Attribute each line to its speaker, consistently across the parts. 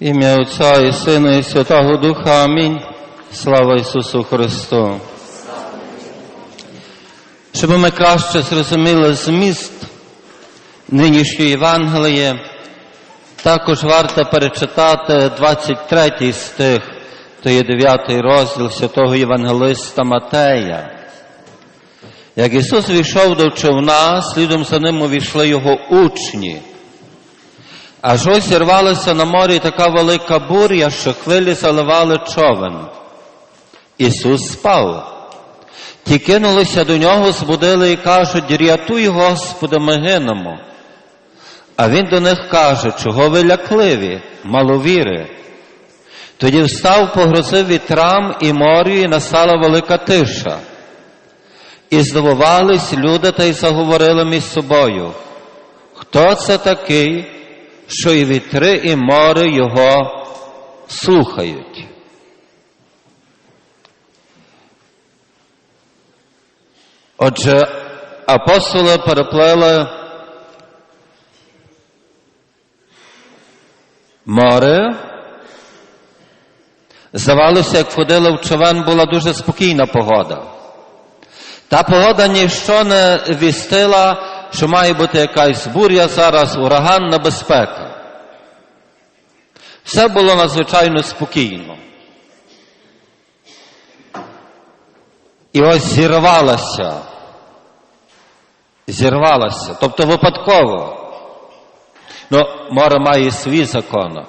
Speaker 1: Ім'я Отця і Сина і Святого Духа. Амінь. Слава Ісусу Христу. Щоб ми краще зрозуміли зміст нинішньої Євангелії, також варто перечитати 23 стих, то є 9 розділ святого Євангелиста Матея. Як Ісус війшов до човна, слідом за ним увійшли його учні. Аж ось зірвалася на морі така велика буря, що хвилі заливали човен. Ісус спав. Ті кинулися до нього, збудили і кажуть, рятуй, Господи, ми гинемо. А він до них каже, чого ви лякливі, маловіри. Тоді встав, погрозив вітрам і морю, і настала велика тиша. І здивувались люди та й заговорили між собою. Хто це такий, що і вітри, і море його слухають? Отже, апостоли переплили море. Здавалося, як входили в човен, була дуже спокійна погода. Та погода ніщо не вістила, що має бути якась буря зараз, ураганна безпека. Все було надзвичайно спокійно. І ось зірвалася. Зірвалася, тобто випадково. Ну, море має свій закон.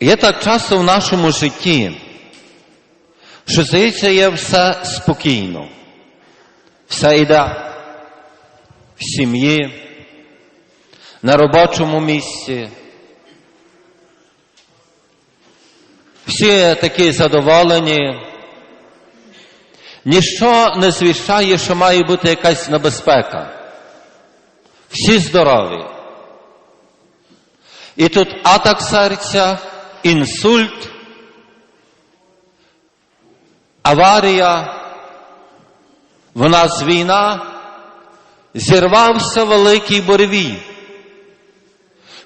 Speaker 1: Є так часто в нашому житті, що здається, є все спокійно, все йде в сім'ї, на робочому місці. Всі такі задоволені. Ніщо не звіщає, що має бути якась небезпека. Всі здорові. І тут атак серця, інсульт, аварія, в нас війна, зірвався великий буревій,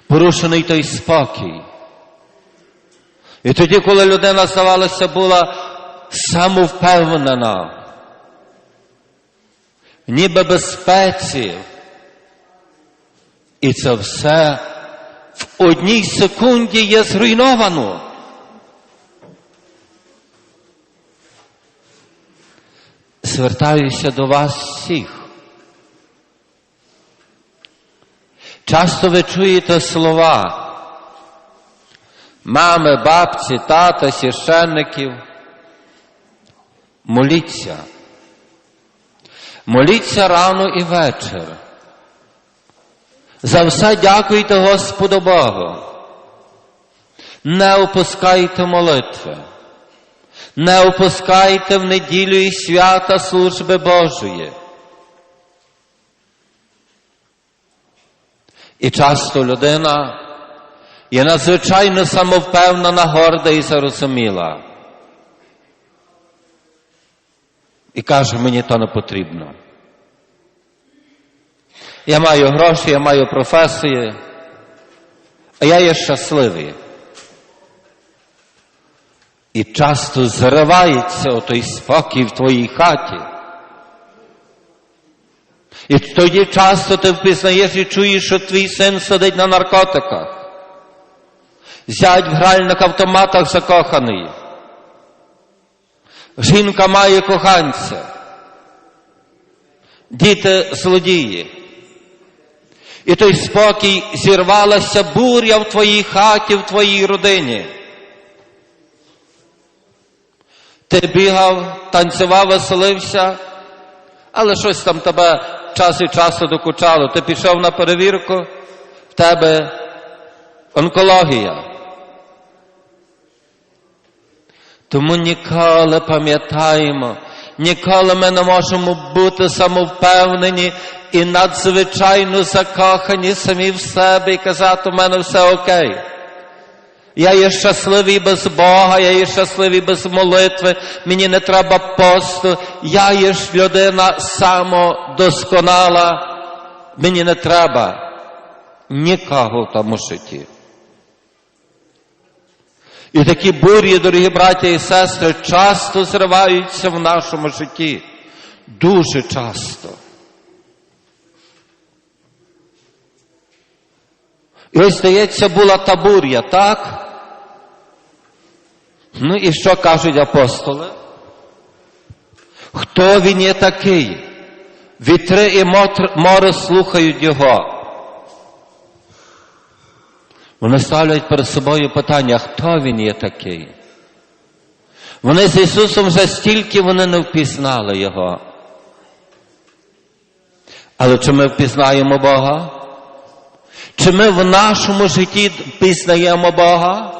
Speaker 1: порушений той спокій. І тоді, коли людина, здавалося, була самовпевнена, ніби безпеці, і це все в одній секунді є зруйновано. Звертаюся до вас всіх. Часто ви чуєте слова мами, бабці, тата, священників. Моліться. Моліться рано і вечір. За все дякуйте Господу Богу. Не опускайте молитви. Не опускайте в неділю і свята служби Божої. І часто людина є надзвичайно самовпевнена, горда і зарозуміла. І каже, мені то не потрібно. Я маю гроші, я маю професії, а я є щасливий. І часто зривається отой спокій в твоїй хаті. І тоді часто ти впізнаєш і чуєш, що твій син сидить на наркотиках. Зять в гральних автоматах закоханий. Жінка має коханця. Діти злодії. І той спокій зірвалася буря в твоїй хаті, в твоїй родині. Ти бігав, танцював, веселився, але щось там тебе час від часу докучало. Ти пішов на перевірку, в тебе онкологія. Тому ніколи пам'ятаємо, ніколи ми не можемо бути самовпевнені і надзвичайно закохані самі в себе і казати, у мене все окей. Я є щасливий без Бога, я є щасливий без молитви, мені не треба посту, я є ж людина самодосконала, мені не треба. Нікого в тому житті. І такі бурі, дорогі браття і сестри, часто зриваються в нашому житті. Дуже часто. І ось, здається, була та буря, так? Ну і що кажуть апостоли? Хто він є такий? Вітри і море слухають його. Вони ставлять перед собою питання, хто він є такий? Вони з Ісусом вже стільки вони не впізнали Його. Але чи ми впізнаємо Бога? Чи ми в нашому житті впізнаємо Бога?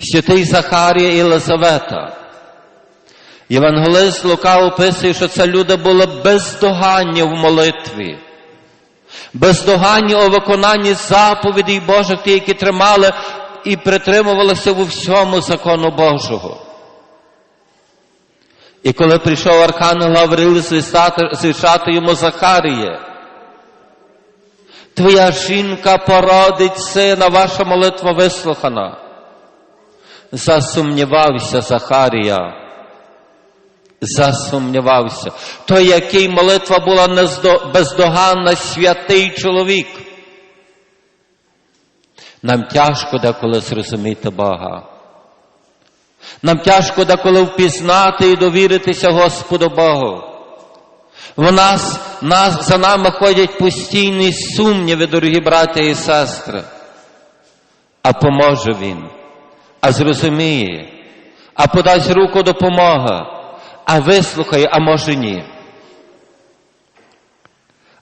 Speaker 1: Святий Захарія і Єлизавета. Євангелист Лука описує, що це люди були бездоганні в молитві, бездоганні у виконанні заповідей Божих, ті, які тримали і притримувалися у всьому закону Божого. І коли прийшов Архангел Гаврил звішати йому Захаріє, твоя жінка породить сина, ваша молитва вислухана. Засумнівався Захарія. Засумнівався. Той, який молитва була бездоганна, святий чоловік. Нам тяжко деколи зрозуміти Бога. Нам тяжко деколи впізнати і довіритися Господу Богу. В нас, нас за нами ходять постійні сумніви, дорогі браття і сестри. А поможе Він, а зрозуміє, а подасть руку допомоги, а вислухає, а може ні.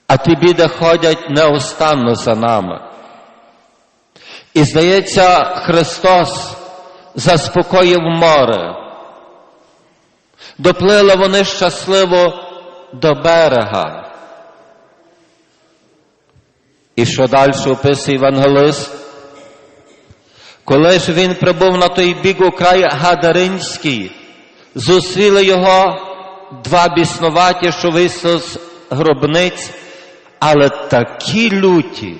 Speaker 1: А ті біди ходять неостанно за нами. І здається, Христос заспокоїв море. Доплили вони щасливо до берега. І що далі описує Євангелист? Коли ж він прибув на той бік у край Гадаринський, зустріли його два біснуваті, що вийшли з гробниць, але такі люті,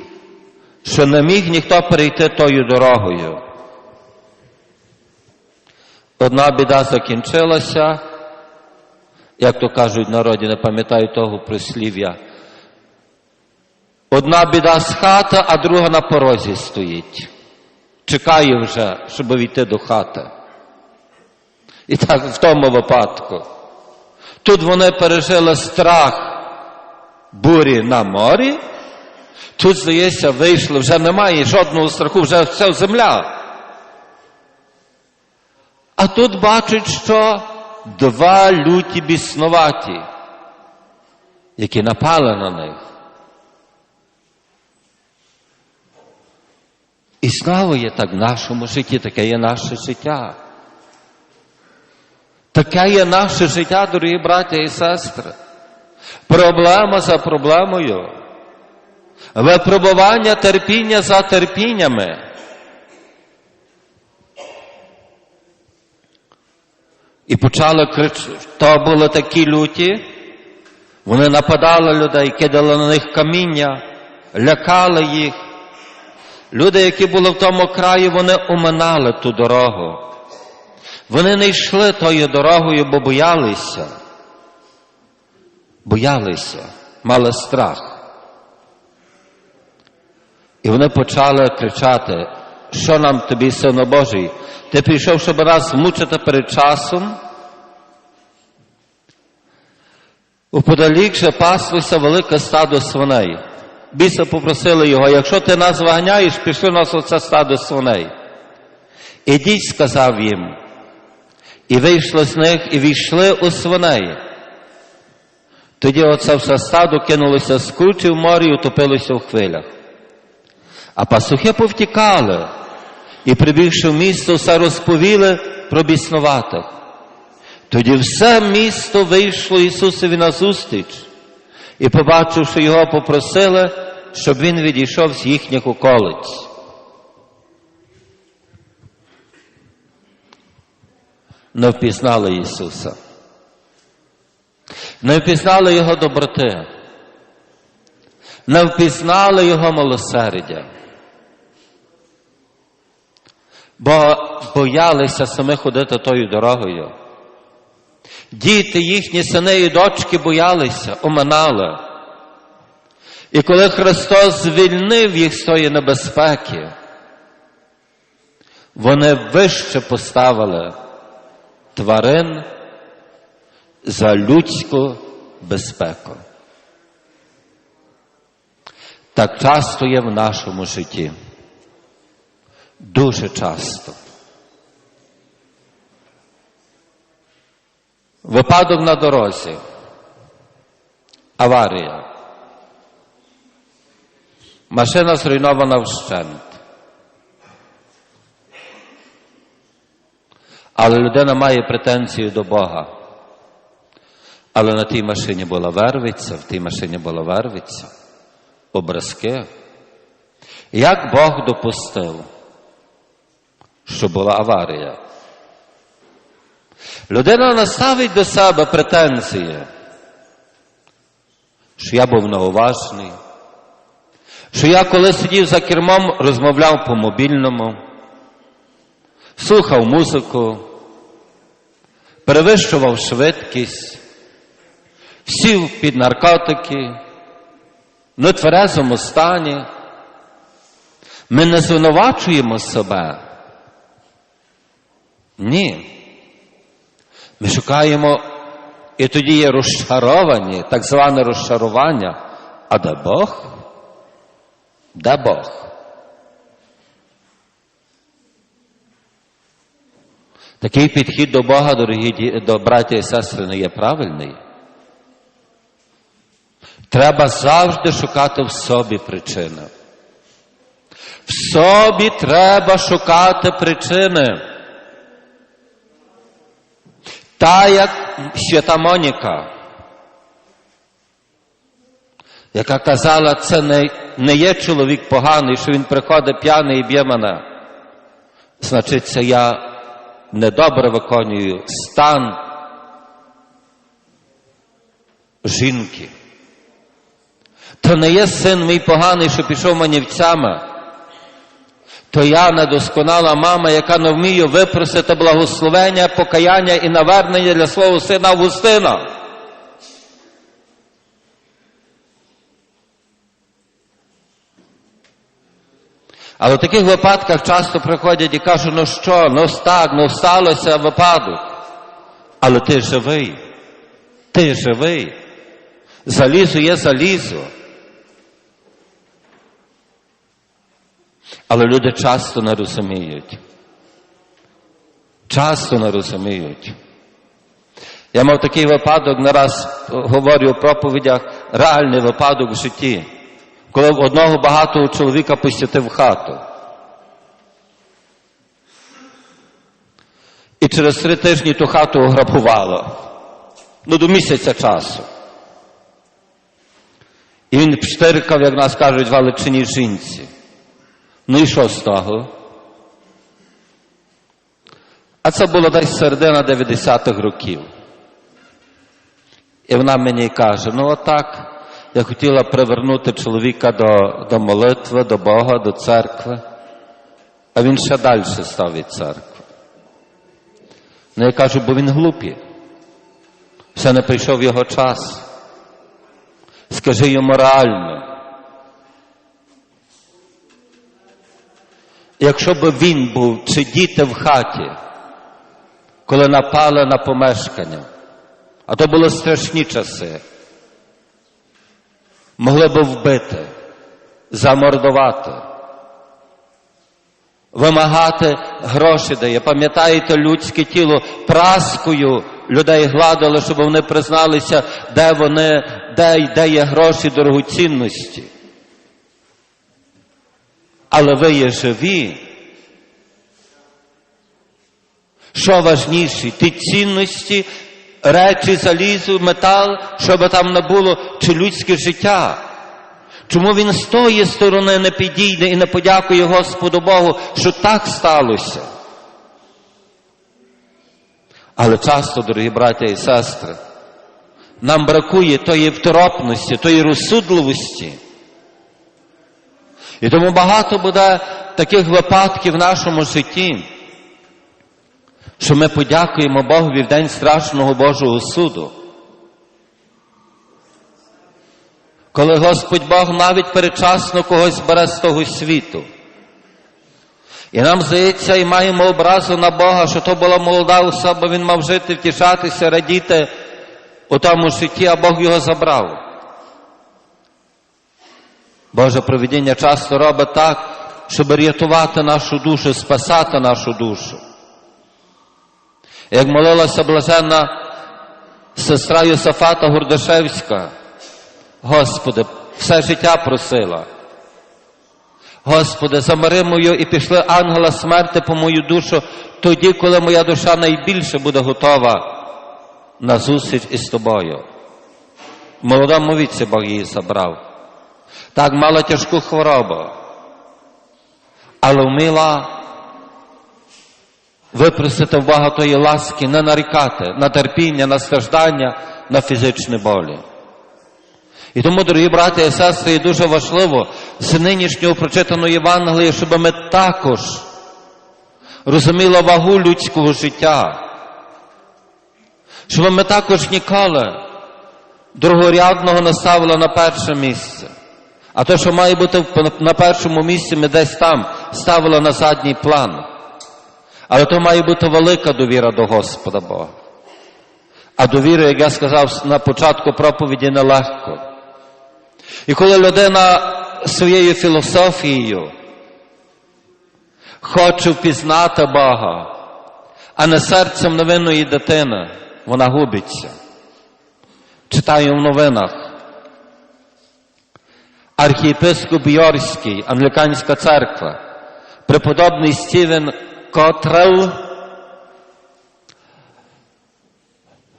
Speaker 1: що не міг ніхто перейти тою дорогою. Одна біда закінчилася, як то кажуть в народі, не пам'ятаю того прислів'я. Одна біда з хати, а друга на порозі стоїть. Чекає вже, щоб війти до хати. І так в тому випадку. Тут вони пережили страх бурі на морі, тут, здається, вийшли, вже немає жодного страху, вже все земля. А тут бачать, що два люті біснуваті, які напали на них. І знову є так в нашому житті, таке є наше життя. Таке є наше життя, дорогі браття і сестри. Проблема за проблемою. Випробування терпіння за терпіннями. І почали кричати, то були такі люті, вони нападали людей, кидали на них каміння, лякали їх. Люди, які були в тому краї, вони оминали ту дорогу. Вони не йшли тою дорогою, бо боялися. Боялися, мали страх. І вони почали кричати, що нам тобі, сину Божий? Ти прийшов, щоб нас змучити перед часом. Уподалік же паслося велике стадо свиней. Біса попросили його, якщо ти нас виганяєш, пішли нас оце стадо свиней. Ідіть, сказав їм, і вийшли з них, і війшли у свиней. Тоді оце все стадо кинулося з кручі в морі і утопилося в хвилях. А пасухи повтікали і, прибігши в місто, все розповіли про біснуватих. Тоді все місто вийшло Ісусові назустріч і, побачивши його, попросили, щоб він відійшов з їхніх околиць. Не впізнали Ісуса. Не впізнали Його доброти. не впізнали Його милосердя, бо боялися саме ходити тою дорогою. Діти, їхні сини і дочки боялися, оминали. І коли Христос звільнив їх з тої небезпеки, вони вище поставили тварин за людську безпеку. Так часто є в нашому житті. Дуже часто. Випадок на дорозі. Аварія. Машина зруйнована вщент. Але людина має претензію до Бога. Але на тій машині була вервиця, в тій машині була вервиця, образки. Як Бог допустив, що була аварія? Людина наставить до себе претензії, що я був неуважний, що я, коли сидів за кермом, розмовляв по мобільному, слухав музику, перевищував швидкість, сів під наркотики, в нетверезому стані. Ми не звинувачуємо себе. Ні. Ми шукаємо, і тоді є розчаровані, так зване розчарування. А де Бог? Де Бог? Такий підхід до Бога, дорогі до браті і сестри, не є правильний. Треба завжди шукати в собі причини. В собі треба шукати причини. Та як свята Моніка, яка казала, це не, не є чоловік поганий, що він приходить п'яний і б'є мене. Значить, це я недобре виконую стан жінки. То не є син мій поганий, що пішов манівцями. То я недосконала мама, яка не вміє випросити благословення, покаяння і навернення для свого сина Августина. Але в таких випадках часто приходять і кажуть, ну що, ну так, ну сталося випадок. Але ти живий. Ти живий. Залізо є залізо. Але люди часто не розуміють. Часто не розуміють. Я мав такий випадок, не раз говорю у проповідях, реальний випадок в житті, коли одного багатого чоловіка посітив хату. І через три тижні ту хату ограбувало. Ну, до місяця часу. І він пштиркав, як нас кажуть, в Галичині жінці. Ну і що з того? А це було десь середина 90-х років. І вона мені каже: ну отак, я хотіла привернути чоловіка до, до молитви, до Бога, до церкви, а він ще далі став від церкви. Ну я кажу, бо він глупий. Ще не прийшов його час. Скажи йому реально. Якщо б він був чи діти в хаті, коли напали на помешкання, а то були страшні часи, могли б вбити, замордувати, вимагати гроші дає. Пам'ятаєте, людське тіло праскою людей гладили, щоб вони призналися, де вони, де, де є гроші дорогоцінності. Але ви є живі. Що важніше, ті цінності, речі, залізу, метал, що би там не було, чи людське життя? Чому він з тої сторони не підійде і не подякує Господу Богу, що так сталося? Але часто, дорогі браття і сестри, нам бракує тої второпності, тої розсудливості, І тому багато буде таких випадків в нашому житті, що ми подякуємо Богові в день страшного Божого суду. Коли Господь Бог навіть передчасно когось бере з того світу. І нам здається, і маємо образу на Бога, що то була молода особа, він мав жити, втішатися, радіти у тому житті, а Бог його забрав. Боже провідіння часто робить так, щоб рятувати нашу душу, спасати нашу душу. Як молилася блаженна сестра Йосафата Гурдашевська, Господи, все життя просила. Господи, замири мою і пішли ангела смерти по мою душу тоді, коли моя душа найбільше буде готова на зустріч із тобою. Молодому віці Бог її забрав. Так мала тяжку хворобу, але вміла випросити в Бога тої ласки, не нарікати на терпіння, на страждання, на фізичні болі. І тому, дорогі браті і сестри, є дуже важливо з нинішнього прочитаного Євангелія, щоб ми також розуміли вагу людського життя, щоб ми також ніколи другорядного не ставили на перше місце. А те, що має бути на першому місці, ми десь там ставили на задній план. Але то має бути велика довіра до Господа Бога. А довіра, як я сказав на початку проповіді, нелегко. І коли людина своєю філософією хоче впізнати Бога, а не серцем невинної дитини, вона губиться. Читаю в новинах. Архієпископ Йорський, Англіканська церква, преподобний Стівен Котрел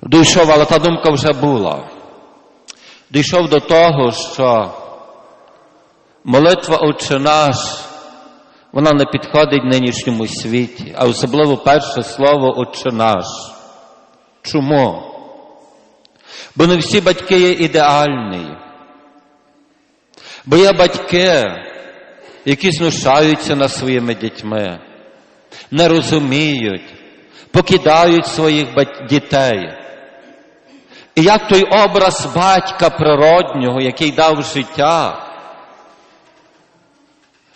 Speaker 1: дійшов, але та думка вже була. Дійшов до того, що молитва Отче наш, вона не підходить нинішньому світі, а особливо перше слово Отче наш. Чому? Бо не всі батьки є ідеальні. Бо є батьки, які знущаються над своїми дітьми, не розуміють, покидають своїх дітей. І як той образ батька природнього, який дав життя,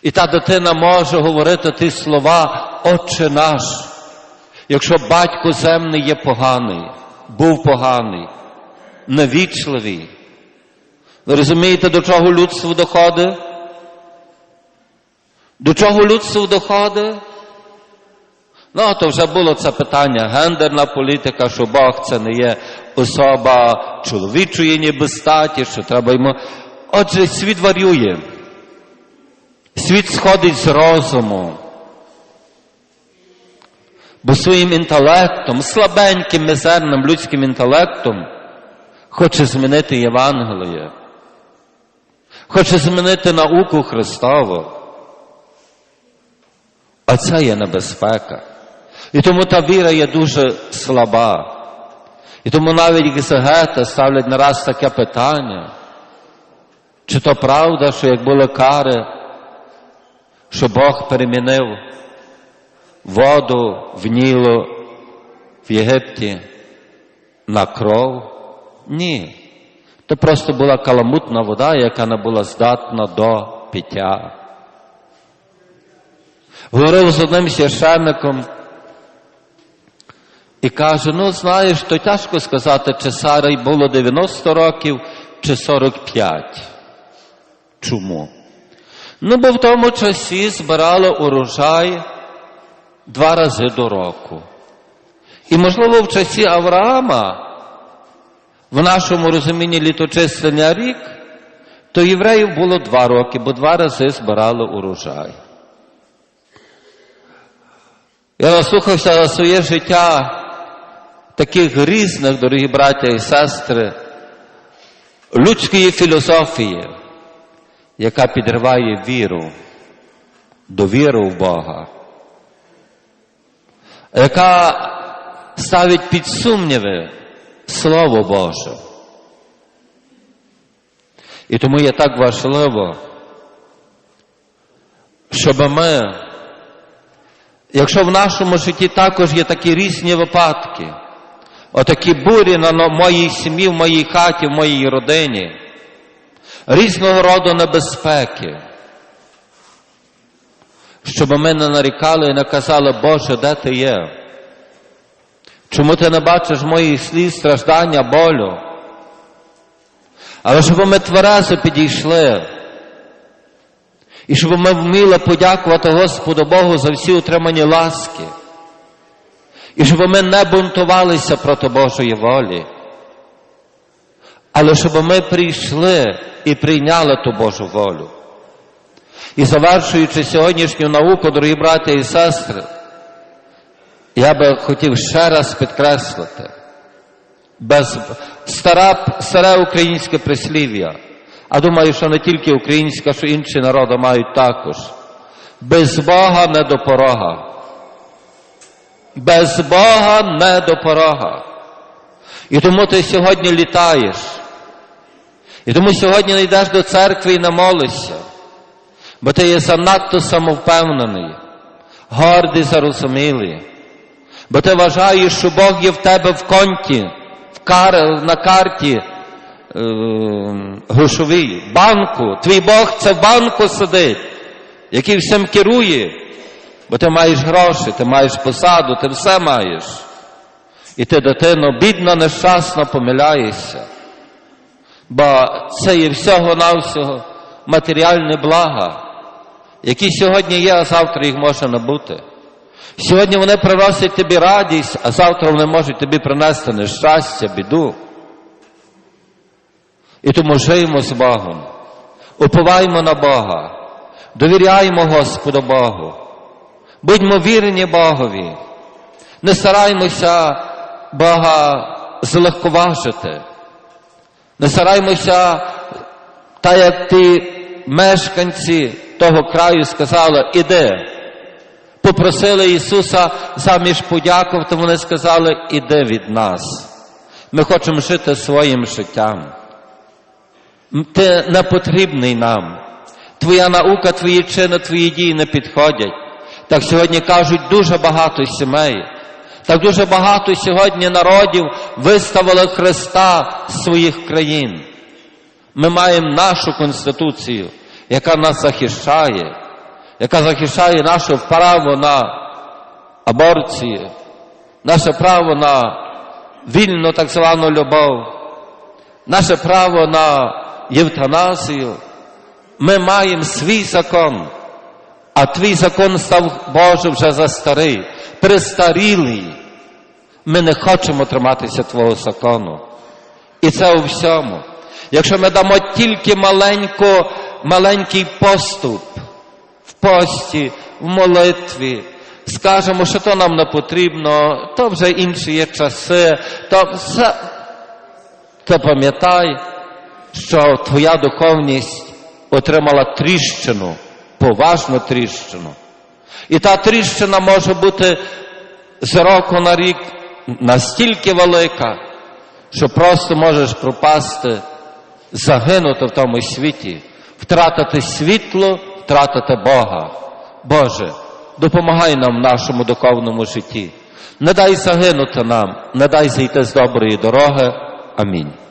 Speaker 1: і та дитина може говорити ті слова, Отче наш, якщо батько земний є поганий, був поганий, невічливий. Ви розумієте, до чого людство доходить? До чого людство доходить? Ну, то вже було це питання, гендерна політика, що Бог це не є особа чоловічої ніби статі, що треба йому. Отже, світ варює. Світ сходить з розуму. Бо своїм інтелектом, слабеньким, мізерним людським інтелектом, хоче змінити Євангеліє, хоче змінити науку Христову. А це є небезпека. І тому та віра є дуже слаба. І тому навіть екзегети ставлять не раз таке питання, чи то правда, що як були кари, що Бог перемінив воду в Ніло в Єгипті на кров? Ні. То просто була каламутна вода, яка не була здатна до пиття. Говорив з одним священником, і каже, ну знаєш, то тяжко сказати, чи Сарай було 90 років, чи 45. Чому? Ну, бо в тому часі збирали урожай два рази до року. І, можливо, в часі Авраама, в нашому розумінні літочислення рік, то євреїв було два роки, бо два рази збирали урожай. Я наслухався за своє життя таких різних, дорогі браття і сестри, людської філософії, яка підриває віру, довіру в Бога, яка ставить під сумніви Слово Боже. І тому є так важливо, щоб ми, якщо в нашому житті також є такі різні випадки, отакі бурі на моїй сім'ї, в моїй хаті, в моїй родині, різного роду небезпеки, щоб ми не нарікали і не казали, Боже, де ти є? Чому ти не бачиш моїх сліз, страждання, болю? Але щоб ми тверезо підійшли, і щоб ми вміли подякувати Господу Богу за всі отримані ласки, і щоб ми не бунтувалися проти Божої волі, але щоб ми прийшли і прийняли ту Божу волю. І завершуючи сьогоднішню науку, дорогі брати і сестри, я би хотів ще раз підкреслити, без стара, старе українське прислів'я, а думаю, що не тільки українська, що інші народи мають також. Без Бога не до порога. Без Бога не до порога. І тому ти сьогодні літаєш. І тому сьогодні не йдеш до церкви і не молишся, бо ти є занадто самовпевнений, гордий, зарозумілий. Бо ти вважаєш, що Бог є в тебе в конті, в кар... на карті е... грошовій, банку. Твій Бог це в банку сидить, який всім керує. Бо ти маєш гроші, ти маєш посаду, ти все маєш. І ти, дитино, бідно, нещасно помиляєшся. Бо це є всього-навсього матеріальне блага, які сьогодні є, а завтра їх може не бути. Сьогодні вони приносять тобі радість, а завтра вони можуть тобі принести нещастя, біду. І тому живемо з Богом, уповаємо на Бога, довіряємо Господу Богу, будьмо вірні Богові, не стараймося Бога злегковажити, не стараймося, так як ті мешканці того краю сказали, іди. Попросили Ісуса заміж подякувати, вони сказали, іди від нас. Ми хочемо жити своїм життям. Ти не потрібний нам. Твоя наука, твої чини, твої дії не підходять. Так сьогодні кажуть дуже багато сімей. Так дуже багато сьогодні народів виставили Христа з своїх країн. Ми маємо нашу Конституцію, яка нас захищає, яка захищає наше право на аборцію, наше право на вільну так звану любов, наше право на євтаназію. Ми маємо свій закон, а твій закон став Боже вже за старий, престарілий. Ми не хочемо триматися Твого закону. І це у всьому. Якщо ми дамо тільки маленько, маленький поступ в пості, в молитві, скажемо, що то нам не потрібно, то вже інші є часи, то все, то пам'ятай, що твоя духовність отримала тріщину, поважну тріщину. І та тріщина може бути з року на рік настільки велика, що просто можеш пропасти, загинути в тому світі, втратити світло, втратити Бога. Боже, допомагай нам в нашому духовному житті. Не дай загинути нам, не дай зійти з доброї дороги. Амінь.